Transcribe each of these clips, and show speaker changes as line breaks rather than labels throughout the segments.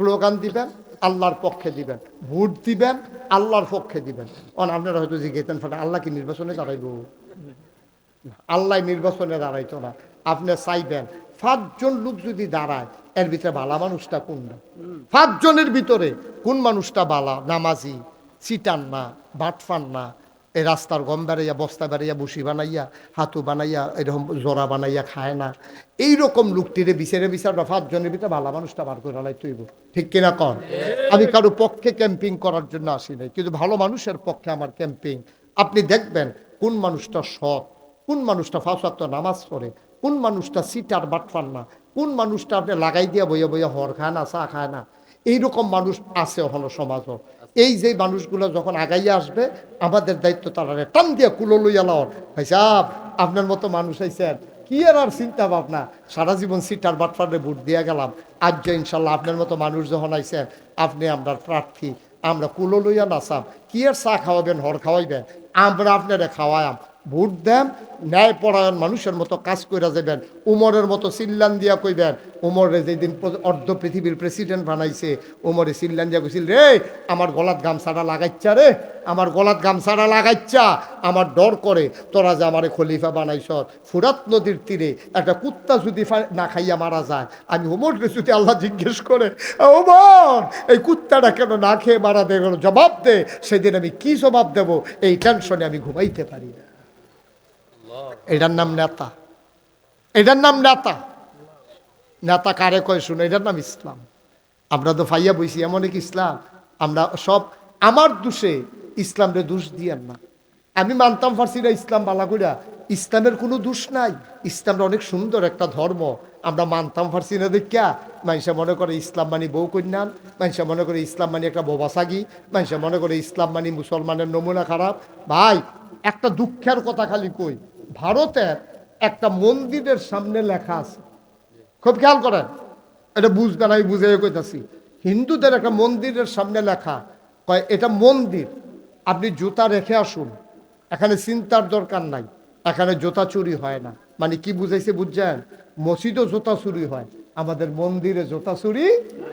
Slogan দিবেন, আল্লাহর পক্ষে দিবেন। ভোট দিবেন, আল্লাহর পক্ষে দিবেন। অন, আপনারা হয়তো জিজ্ঞেতেন ফলে আল্লাহ কি নির্বাচনে দাঁড়াইব? আল্লাহ নির্বাচনে দাঁড়াইতো না। আপনি চাইবেন, পাঁচজন লোক যদি দাঁড়ায়, এর ভিতরে বালা মানুষটা কোন না পাঁচজনের ভিতরে কোন মানুষটা বালা নামাজি, চিটান না বাটফান না এই রাস্তার গম বেড়াইয়া বস্তা বেড়াইয়া বসি বানাইয়া, হাতু বানাইয়া, এরকম জোড়া বানাইয়া খায় না। এইরকম লোকটিরে বিচারে বিচার পাঁচজনের ভিতরে ভালো মানুষটা বার করে লাই তুইব ঠিক কিনা কর আমি কারও পক্ষে ক্যাম্পিং করার জন্য আসি নাই, কিন্তু ভালো মানুষের পক্ষে আমার ক্যাম্পিং। আপনি দেখবেন কোন মানুষটা সৎ, কোন মানুষটা ফাঁসাত্ত নামাজ পড়ে, কোন মানুষটা সিটার বাটফান না, কোন মানুষটা আপনি লাগাই দিয়া বইয়া বইয়া হর খায় না, চা খায় না। এইরকম মানুষ আছে হলো সমাজও এই যে মানুষগুলো যখন আগাইয়া আসবে, আমাদের দায়িত্ব তারা টান দিয়া কুলো লইয়া লওয়ার। ভাই সাহেব, আপনার মতো মানুষ আইসেন কি আর আর চিন্তা ভাবনা? সারা জীবন সিটার বাটফারে ভোট দিয়ে গেলাম। আজ যে ইনশাল্লাহ আপনার মতো মানুষ যখন আইসেন আপনি আমরা প্রার্থী। আমরা কুলো লইয়া নাচাম। কি আর চা খাওয়াবেন, হর খাওয়াইবেন? আমরা আপনারা খাওয়ায়াম। ভোট দেন ন্যায় পরায়ণ মানুষের মতো কাজ কইরা যাবেন উমরের মতো চিল্লান দিয়া কইবেন। উমরে যেদিন অর্ধ পৃথিবীর প্রেসিডেন্ট বানাইছে, উমরে চিল্লান দিয়া কইছিল, রে, আমার গলাত গামছাটা লাগাইচ্ছা রে, আমার গলাত গামছাটা লাগাইচ্ছা, আমার ডর করে, তোরা যে আমারে খলিফা বানাইছ, ফুরাত নদীর তীরে একটা কুত্তা যদি না খাইয়া মারা যায়, আমি উমরকে যদি আল্লাহ জিজ্ঞেস করে ওমর এই কুত্তাটা কেন না খেয়ে মারা দেবে জবাব দে, সেদিন আমি কি জবাব দেব, এই টেনশনে আমি ঘুমাইতে পারি না। এটার নাম নেতা। এটার নাম নেতা। নেতা কারে কয় শুনে, এটার নাম ইসলাম। আমরা তো ফাইয়া বইছি, এমন এক ইসলাম। আমরা সব, আমার দোষে ইসলামরে দোষ দিয়েন না। আমি মানতাম ফার্সি না ইসলাম বালাগুড়া ইসলামের কোনো দোষ নাই। ইসলামটা অনেক সুন্দর একটা ধর্ম। আমরা মানতাম ফার্সি না দেখিয়া মানুষে মনে করে ইসলাম মানি বউ কন্যান মানুষে মনে করে ইসলাম মানি একটা বোবাসাগি মানুষে মনে করে ইসলাম মানি মুসলমানের নমুনা খারাপ। ভাই, একটা দুঃখের কথা খালি কই ভারতের একটা মন্দিরের সামনে লেখা আছে। খুব খেয়াল করেন, এটা বুঝবেন, আমি বুঝে কইতাছি। হিন্দুদের একটা মন্দিরের সামনে লেখা, কয়, এটা মন্দির, আপনি জুতা রেখে আসুন, এখানে চিন্তার দরকার নাই, এখানে জুতা চুরি হয় না। মানে কি বুঝাইছে বুঝছেন? মসজিদও জুতা চুরি হয়, আমাদের মন্দিরে জুতা চুরি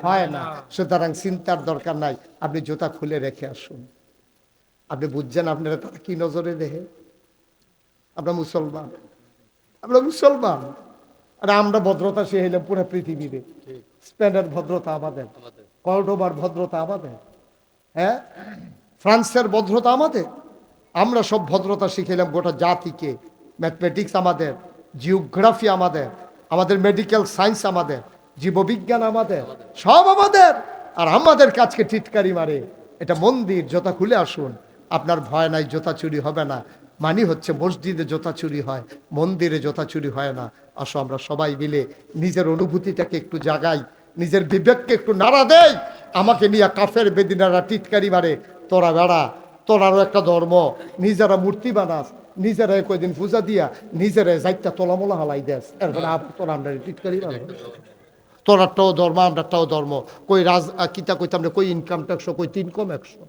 হয় না। সুতরাং চিন্তার দরকার নাই, আপনি জুতা খুলে রেখে আসুন। আপনি বুঝছেন আপনারা তারা কি নজরে দেখে? আমরা মুসলমান। আমরা মুসলমান। আর আমরা ভদ্রতা সে হইলাম পুরো পৃথিবীতে। স্পেনের ভদ্রতা আমাদের। কর্ডোবার ভদ্রতা আমাদের। হ্যাঁ? ফ্রান্সের ভদ্রতা আমাদের। আমরা সব ভদ্রতা শিখেলাম গোটা জাতিকে। ম্যাথমেটিক্স আমাদের জিওগ্রাফি আমাদের আমাদের মেডিকেল সায়েন্স আমাদের জীববিজ্ঞান আমাদের সব আমাদের। আর আমাদের কাজকে টিটকারি মারে। এটা মন্দির জোতা খুলে আসুন। আপনার ভয় নাই জোতা চুরি হবে না। মানি হচ্ছে মসজিদে জোতা চুরি হয়, মন্দিরে জোতা চুরি হয় না। আসো, আমরা সবাই মিলে নিজের অনুভূতিটাকে একটু জাগাই, নিজের বিবেককে একটু নাড়া দেই। আমাকে নিয়ে কাফের বেদিনারা টিটকারি মারে, তোরা বেড়া, তোরারও একটা ধর্ম। নিজেরা মূর্তি বানাস, নিজেরা কয়দিন পূজা দিয়া, নিজেরা যাইতা তোলামোলা হালাই দেস। এরপরে তোরা আমরা টিটকারি মারে। তোরারটাও ধর্ম আমরাটাও ধর্ম। কই রাজ কিতা কইতাম কই ইনকাম ট্যাক্স কই তিন কম একশো।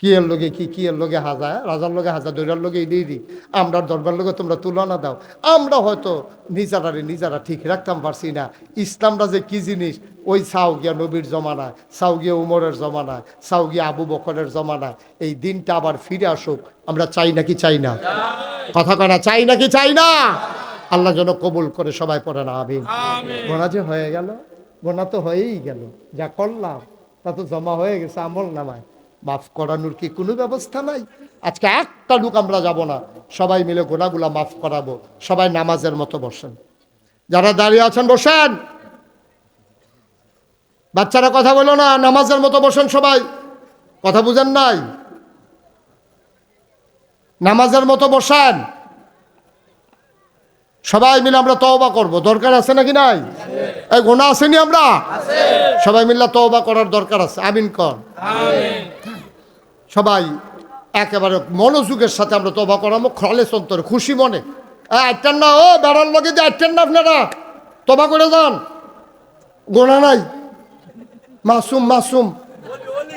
কি এর লগে কি কি এর লগে হাজা রাজার লগে হাজা দৈরার লগে এই দি আমরা দরবার লোকে তোমরা তুলনা দাও। আমরা হয়তো নিজেরারে নিজেরা ঠিক রাখতাম পারছি না। ইসলামটা যে কি জিনিস ওই সাউ গিয়া নবীর জমানায় সাউ গিয়া উমরের জমানায় সাউ গিয়া আবু বকরের জমানায় এই দিনটা আবার ফিরে আসুক। আমরা চাই নাকি চাই না? কথা কয় না চাই নাকি চাই না? আল্লাহ যেন কবুল করে সবাই পড়ে না আবিন গোনা যে হয়ে গেল গোনা তো হয়েই গেল। যা করলাম তা তো জমা হয়ে গেছে আমল নামায়। মাফ করানোর কি কোনো ব্যবস্থা নাই? আজকে একটা লোক আমরা যাব না। সবাই মিলে গোনাগুলা মাফ করাবো। সবাই নামাজের মতো বসেন। যারা দাঁড়িয়ে আছেন বসেন। বাচ্চারা কথা বলো না নামাজের মতো বসেন সবাই। কথা বুঝেন নাই? নামাজের মতো বসেন। সবাই মিলে আমরা তওবা করব। দরকার আছে নাকি নাই? এই গোনা আসেনি আমরা? সবাই মিলে তওবা করার দরকার আছে। আমিন কর। সবাই একেবারে মনোযোগের সাথে আমরা তবা করামো খলে সন্তরে খুশি মনে। আটটান না, ও বেড়ার লগে যে আটটান না আপনারা? তবা করে যান। গোনা নাই। মাসুম মাসুম।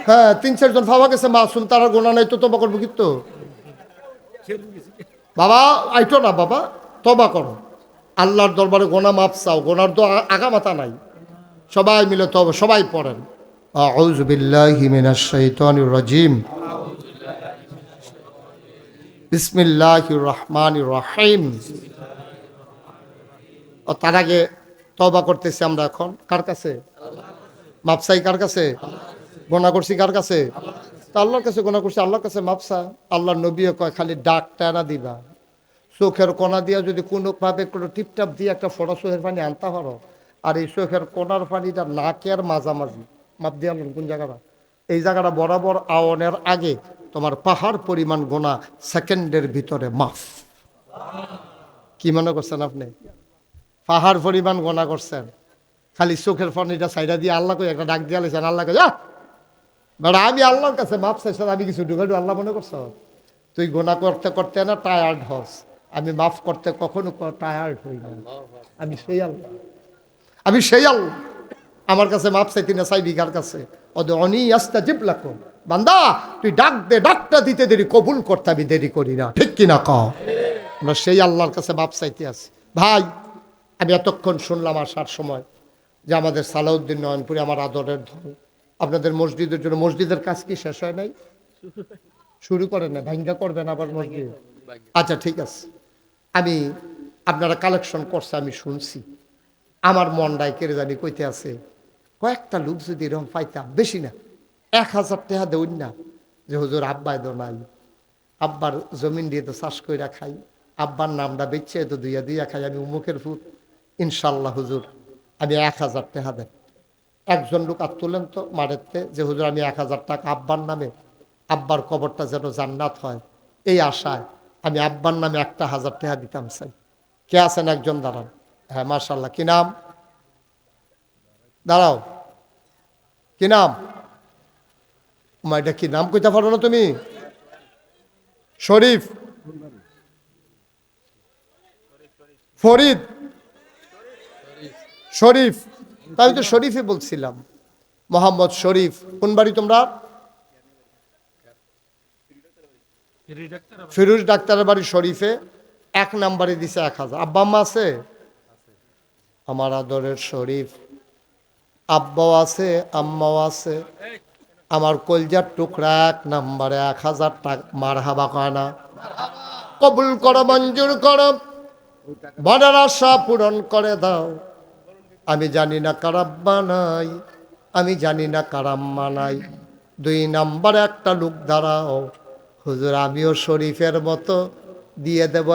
হ্যাঁ তিন চারজন ভাবা গেছে, মাসুম, তারা গোনা নাই তো তবা করব কিন্তু বাবা, আইটো না বাবা তবা করো। আল্লাহর দরবারে গোনা মাপ চাও, গোনার তো আগামাতা নাই। সবাই মিলে তবে সবাই পড়েন। আউযু বিল্লাহি মিনাশ শাইতানির রাজিম। বিসমিল্লাহির রহমানির রহিম। ও তার আগে তবা করতেছি আমরা এখন। কার কাছে? মাপসাই কার কাছে? গোনা করছি কার কাছে? তা আল্লাহর কাছে গোনা করছি, আল্লাহর কাছে মাপসা। আল্লাহর নবীও কয়, খালি ডাক টানা দিবা। চোখের কোনা দিয়া যদি কোনোভাবে কোনো টিপটাপ দিয়ে একটা ফোটা চোখের পানি আনতে পারো, আর এই চোখের কোনার পানিটা নাকের মাঝামাঝি। মাপ দিয়ে আনলেন, কোন জায়গাটা? এই জায়গাটা বরাবর আওয়ানের আগে তোমার পাহাড় পরিমাণ গোনা সেকেন্ডের ভিতরে মাফ। কি মনে করছেন আপনি? পাহাড় পরিমাণ গোনা করছেন। খালি চোখের পানিটা সাইডা দিয়ে আল্লাহ কই একটা ডাক দিয়ে আল্লাহ কই, যা! বেড়া, আমি আল্লাহর কাছে মাপ চাইছি আমি কিছু ঢুকাডু আল্লাহ মনে করছ? তুই গোনা করতে করতে না টায়ার্ড হস? আমি মাফ করতে কখনো টায়ার্ড হই না আমি সেই আল্লাহ। আমি সেই আল্লাহ। আমার কাছে মাপ চাইতি না চাইবি কার কাছে? ওদের অনি আস্তা জিপ বান্দা, তুই ডাক দে, ডাকটা দিতে দেরি, কবুল করতে আমি দেরি করি না। ঠিক কিনা কও আমরা সেই আল্লাহর কাছে মাপ চাইতে আছি। ভাই, আমি এতক্ষণ শুনলাম আসার সময় যে আমাদের সালাউদ্দিন নয়নপুরে আমার আদরের ধন। আপনাদের মসজিদের জন্য, মসজিদের কাজ কি শেষ হয় নাই? শুরু করেন না ভাঙ্গা করবেন আবার মসজিদ? আচ্ছা ঠিক আছে। আমি, আপনারা কালেকশন করছে, আমি শুনছি। আমার মনটায় কেড়ে জানি কইতে আছে, কয়েকটা লোক যদি এরকম পাইতাম, বেশি না, এক হাজার টাকা দেউন না, যে হুজুর আব্বাই দো নাই। আব্বার জমিন দিয়ে তো চাষ কইরা খাই, আব্বার নামটা বেচছে তো দুইয়া দুইয়া খাই, আমি উমুকের ফুট। ইনশাল্লাহ হুজুর, আমি এক হাজার টাকা দেন। একজন লোক আর তুলেন তো মারেতে যে হুজুর আমি এক হাজার টাকা আব্বার নামে, আব্বার কবরটা যেন জান্নাত হয়, এই আশায় আমি আব্বার নামে একটা হাজার টাকা দিতাম চাই। কে আছেন একজন দাঁড়ান। হ্যাঁ মার্শাল্লাহ কি নাম? দাঁড়াও। কি নাম? এটা কি নাম কইতে পারো না তুমি? শরীফ। ফরিদ। শরীফ। তাই তো শরীফই বলছিলাম। মোহাম্মদ শরীফ। কোন বাড়ি তোমরা? ফিরুজ ডাক্তারের বাড়ি শরীফে। এক নাম্বারে দিছে এক হাজার। আব্বা আছে? আমার আদরের শরীফ। আব্বাও আছে, আম্মাও আছে। আমার কলজার টুকরা এক নাম্বারে এক হাজার টাকা মার হাবা কানা। কবুল করো, মঞ্জুর করো। বড়ার আশা পূরণ করে দাও। আমি জানি না কারাব্বা নাই, আমি জানি না কারাম্মা নাই। দুই নাম্বার একটা লোক দাঁড়াও। হুজুর, আমিও শরীফের মতো দিয়ে দেব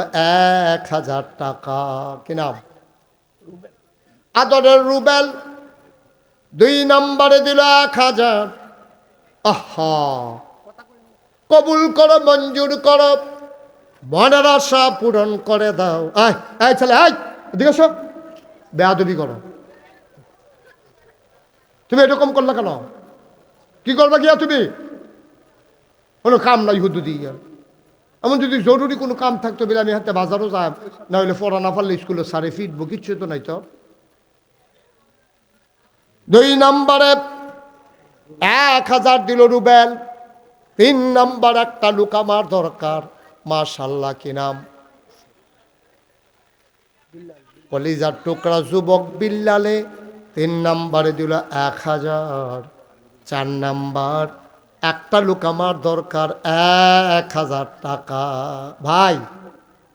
এক হাজার টাকা। কি নাম? আদরের রুবেল, দুই নম্বরে দিল এক হাজার। কবুল করো, মঞ্জুর করো, মনের আশা পূরণ করে দাও। আয় আয় ছেলে, আয়, এদিকে বেয়াদবি করো। তুমি এরকম করলে কেন? কি করবে গিয়া তুমি? কোনো কাম নাই হুদু দিয়ে। এমন যদি জরুরি কোনো কাম থাকতো বলে আমি হাতে বাজারও যাই না হলে পড়া না পারলে স্কুলে সারে ফিটবো কিচ্ছু তো নাই তো। দুই নম্বরে এক হাজার দিল রুবেল, তিন নম্বর একটা লুকামার দরকার মাশাল্লাহ কি নাম? কলিজার টুকরা যুবক বিল্লালে তিন নম্বরে দিল এক হাজার, চার নাম্বার একটা লোক আমার দরকার এক হাজার টাকা। ভাই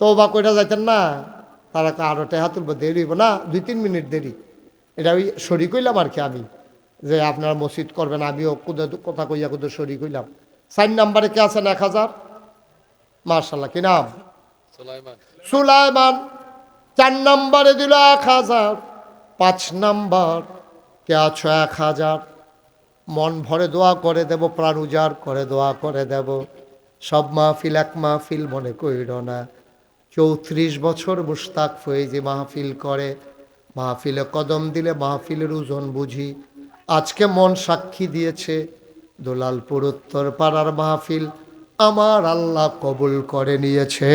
তো বা কইটা যাইতেন না? তারা আরও টেহা তুলবো, দেরি না? দুই, তিন মিনিট দেরি। এটা ওই সরি কইলাম আর কি আমি। যে আপনার মসজিদ করবেন আমিও কথা কইয়া কুদে সরি কইলাম। চার নাম্বারে কে আছেন এক হাজার? মার্শাল্লাহ কি নাম? সুলাইমান। চার নাম্বারে দিল এক হাজার। পাঁচ নাম্বার কে আছো এক হাজার? মন ভরে দোয়া করে দেব প্রাণ উজাড় করে দোয়া করে দেব। সব মাহফিল এক মাহফিল মনে কইর না। চৌত্রিশ বছর মুস্তাক ফয়েজি মাহফিল করে। মাহফিলে কদম দিলে মাহফিলের ওজন বুঝি। আজকে মন সাক্ষী দিয়েছে দোলালপুর উত্তর পাড়ার মাহফিল। আমার আল্লাহ কবুল করে নিয়েছে।